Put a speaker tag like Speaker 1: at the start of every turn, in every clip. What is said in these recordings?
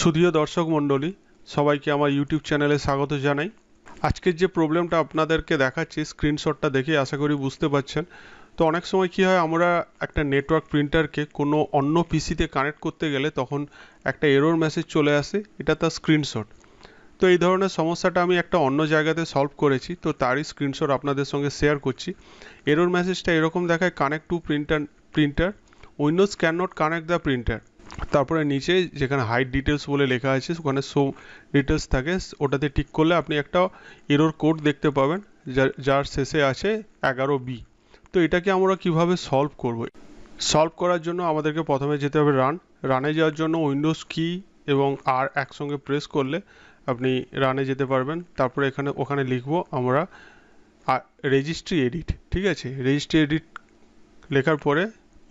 Speaker 1: সুধীয় দর্শক মণ্ডলী, সবাইকে আমার ইউটিউব চ্যানেলে স্বাগত জানাই। আজকের যে প্রবলেমটা আপনাদেরকে দেখাচ্ছি স্ক্রিনশটটা দেখে আশা করি বুঝতে পারছেন। তো অনেক সময় কি হয়, আমরা একটা নেটওয়ার্ক প্রিন্টারকে কোনো অন্য পিসিতে কানেক্ট করতে গেলে তখন একটা এরোর মেসেজ চলে আসে, এটা তার স্ক্রিনশট তো এই ধরনের সমস্যাটা আমি একটা অন্য জায়গাতে সলভ করেছি, তো তারই স্ক্রিনশট আপনাদের সঙ্গে শেয়ার করছি। এরোর মেসেজটা এরকম দেখায় connect to printer printer Windows can not connect the printer তারপরে নিচে যেখানে হাইড ডিটেলস বলে লেখা আছে, ওখানে শো ডিটেলস থাকে। ওটাতে টিক করলে আপনি একটা এরোর কোড দেখতে পাবেন, যার যার শেষে আছে এগারো বি তো এটাকে আমরা কীভাবে সলভ করব? সলভ করার জন্য আমাদেরকে প্রথমে যেতে হবে রান রানে যাওয়ার জন্য উইন্ডোজ কি এবং আর একসঙ্গে প্রেস করলে আপনি রানে যেতে পারবেন। তারপরে এখানে, ওখানে লিখব আমরা রেজিস্ট্রি এডিট ঠিক আছে? রেজিস্ট্রি এডিট লেখার পরে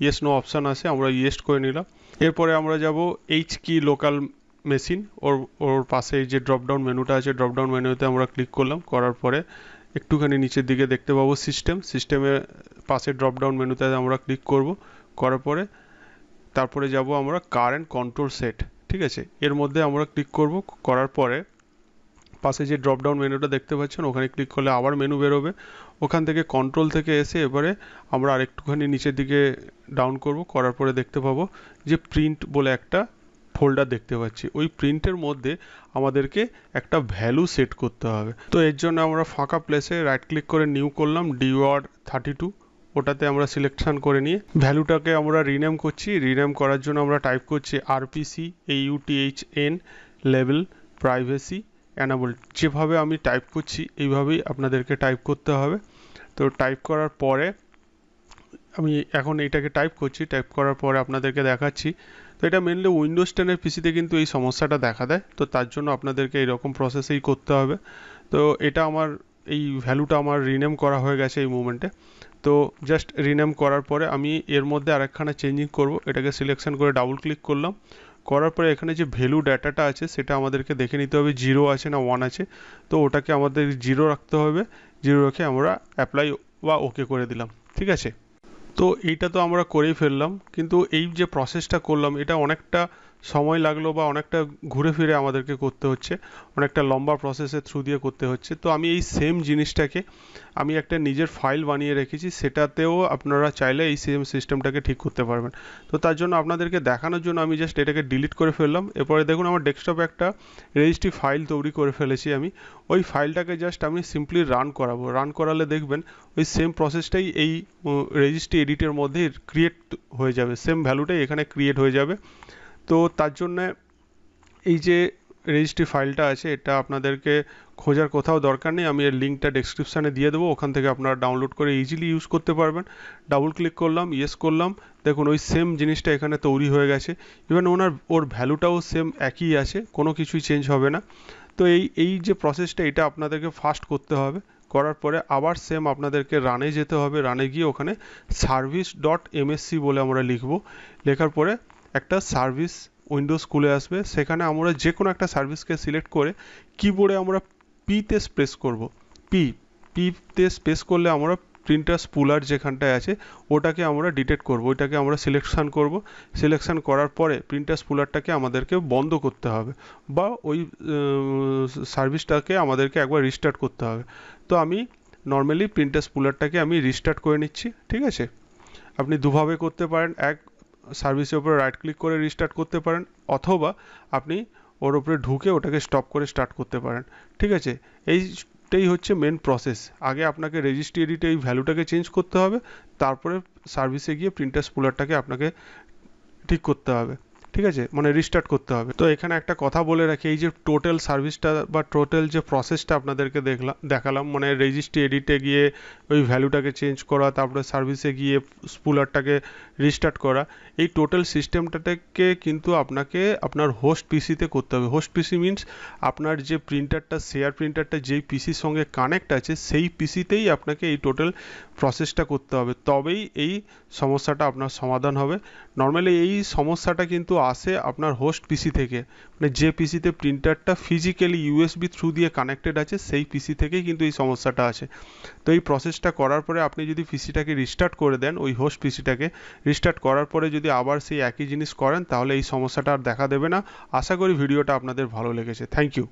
Speaker 1: ইয়েস নো অপশান আছে, আমরা ইয়েস্ট করে নিলাম। এরপরে আমরা যাব এইচ কি লোকাল মেশিন ওর ওর পাশে যে ড্রপডাউন মেনুটা আছে ড্রপডাউন মেনুতে আমরা ক্লিক করলাম, করার পরে একটুখানি নিচের দিকে দেখতে পাবো সিস্টেম সিস্টেমের পাশে ড্রপডাউন মেনুতে আমরা ক্লিক করব, করার পরে তারপরে যাব আমরা কারেন্ট কন্ট্রোল সেট ঠিক আছে? এর মধ্যে আমরা ক্লিক করব, করার পরে পাশে যে ড্রপডাউন মেনুটা দেখতে পাচ্ছেন, ওখানে ক্লিক করলে আবার মেনু বেরোবে। ওখান থেকে কন্ট্রোল থেকে এসে এবারে আমরা আরেকটুখানি নিচের দিকে ডাউন করব, করার পরে দেখতে পাবো যে প্রিন্ট বলে একটা ফোল্ডার দেখতে পাচ্ছি। ওই প্রিন্টের মধ্যে আমাদেরকে একটা ভ্যালু সেট করতে হবে। তো এর জন্য আমরা ফাঁকা প্লেসে রাইট ক্লিক করে নিউ করলাম ডিওয়ার থার্টি টু ওটাতে আমরা সিলেকশন করে নিয়ে ভ্যালুটাকে আমরা রিনেম করছি। রিনেম করার জন্য আমরা টাইপ করছি RPC A U T H N level privacy enable যেভাবে আমি টাইপ করছি, এইভাবেই আপনাদেরকে টাইপ করতে হবে। তো টাইপ করার পরে, আমি এখন এইটাকে টাইপ করছি টাইপ করার পরে আপনাদেরকে দেখাচ্ছি। তো এটা মেনলি উইন্ডোজ টেনের পিসিতে কিন্তু এই সমস্যাটা দেখা দেয়। তো তার জন্য আপনাদেরকে এইরকম প্রসেসেই করতে হবে। তো এটা আমার, এই ভ্যালুটা আমার রিনেম করা হয়ে গেছে এই মুমেন্টে তো জাস্ট রিনেম করার পরে আমি এর মধ্যে আরেকখানা চেঞ্জিং করব। এটাকে সিলেকশন করে ডাবল ক্লিক করলাম। করার পরে এখানে যে ভ্যালু ডাটাটা আছে, সেটা আমাদেরকে দেখে নিতে হবে। জিরো আছে না ওয়ান আছে। তো ওটাকে আমাদের জিরো রাখতে হবে। জিরো রেখে আমরা অ্যাপ্লাই বা ওকে করে দিলাম। ঠিক আছে? তো এইটা তো আমরা করেই ফেললাম। কিন্তু এই যে প্রসেসটা করলাম, এটা অনেকটা সময় লাগল বা অনেকটা ঘুরে ফিরে আমাদেরকে করতে হচ্ছে, অনেকটা লম্বা প্রসেসের থ্রু দিয়ে করতে হচ্ছে। তো আমি এই সেম জিনিসটাকে আমি একটা নিজের ফাইল বানিয়ে রেখেছি, সেটাতেও আপনারা চাইলে এই সেম সিস্টেমটাকে ঠিক করতে পারবেন। তো তার জন্য আপনাদেরকে দেখানোর জন্য আমি জাস্ট এটাকে ডিলিট করে ফেললাম। এরপরে দেখুন আমার ডেস্কটপে একটা রেজিস্ট্রি ফাইল তৈরি করে ফেলেছি আমি। ওই ফাইলটাকে জাস্ট আমি সিম্পলি রান করাবো। রান করালে দেখবেন ওই সেম প্রসেসটাই এই রেজিস্ট্রি এডিটের মধ্যে ক্রিয়েট হয়ে যাবে। সেম ভ্যালুটাই এখানে ক্রিয়েট হয়ে যাবে। তো তার জন্যে এই যে রেজিস্ট্রি ফাইলটা আছে, এটা আপনাদেরকে খোঁজার কোথাও দরকার নেই। আমি এর লিঙ্কটা ডেসক্রিপশানে দিয়ে দেবো, ওখান থেকে আপনারা ডাউনলোড করে ইজিলি ইউজ করতে পারবেন। ডাবল ক্লিক করলাম ইয়েস করলাম। দেখুন, ওই সেম জিনিসটা এখানে তৈরি হয়ে গেছে। ইভেন ওনার, ওর ভ্যালুটাও সেম একই আছে, কোনো কিছুই চেঞ্জ হবে না। তো এই এই যে প্রসেসটা এটা আপনাদেরকে ফাস্ট করতে হবে। করার পরে আবার সেম আপনাদেরকে রানে যেতে হবে। রানে গিয়ে ওখানে সার্ভিস ডট এমএসসি বলে আমরা লিখব। লেখার পরে একটা সার্ভিস উইন্ডোজ খুলে আসবে, সেখানে আমরা যে কোনো একটা সার্ভিসকে সিলেক্ট করে কিবোর্ডে আমরা পিতে স্পেস করব। পি পিতে স্পেস করলে আমরা প্রিন্টার স্পুলার যেখানটায় আছে, ওটাকে আমরা ডিটেক্ট করব, ওইটাকে আমরা সিলেকশন করব। সিলেকশন করার পরে প্রিন্টার স্পুলারটাকে আমাদেরকে বন্ধ করতে হবে বা ওই সার্ভিসটাকে আমাদেরকে একবার রিস্টার্ট করতে হবে। তো আমি নর্মালি প্রিন্টার স্পুলারটাকে আমি রিস্টার্ট করে নিচ্ছি, ঠিক আছে? আপনি দুভাবে করতে পারেন। এক সার্ভিসের ওপরে রাইট ক্লিক করে রিস্টার্ট করতে পারেন, অথবা আপনি ওর ওপরে ঢুকে ওটাকে স্টপ করে স্টার্ট করতে পারেন। ঠিক আছে? এইটাই হচ্ছে মেন প্রসেস আগে আপনাকে রেজিস্ট্রি এই ভ্যালুটাকে চেঞ্জ করতে হবে, তারপরে সার্ভিসে গিয়ে প্রিন্টার স্পুলারটাকে আপনাকে ঠিক করতে হবে। ঠিক আছে? মানে রিস্টার্ট করতে হবে। তো এখানে একটা কথা বলে রাখি, এই যে টোটাল সার্ভিসটা বা টোটাল যে প্রসেসটা আপনাদেরকে দেখলাম দেখালাম মানে রেজিস্ট্রি এডিটে গিয়ে ওই ভ্যালুটাকে চেঞ্জ করা, তারপরে সার্ভিসে গিয়ে স্পুলারটাকে রিস্টার্ট করা, এই টোটাল সিস্টেমটাকে কিন্তু আপনাকে আপনার হোস্ট পিসিতে করতে হবে। হোস্ট পিসি মিনস আপনার যে প্রিন্টারটা শেয়ার প্রিন্টারটা যেই পিসির সঙ্গে কানেক্ট আছে, সেই পিসিতেই আপনাকে এই টোটাল প্রসেসটা করতে হবে। তবেই এই সমস্যাটা আপনার সমাধান হবে। নর্মালি এই সমস্যাটা কিন্তু আসে আপনার হোস্ট পিসি থেকে। মানে যে পিসিতে প্রিন্টারটা ফিজিক্যালি ইউএসবি থ্রু দিয়ে কানেক্টেড আছে, সেই পিসি থেকেই কিন্তু এই সমস্যাটা আছে। তো এই প্রসেসটা করার পরে আপনি যদি পিসিটাকে রিস্টার্ট করে দেন, ওই হোস্ট পিসিটাকে রিস্টার্ট করার পরে যদি আবার সেই একই জিনিস করেন, তাহলে এই সমস্যাটা আর দেখা দেবে না। আশা করি ভিডিওটা আপনাদের ভালো লেগেছে। Thank you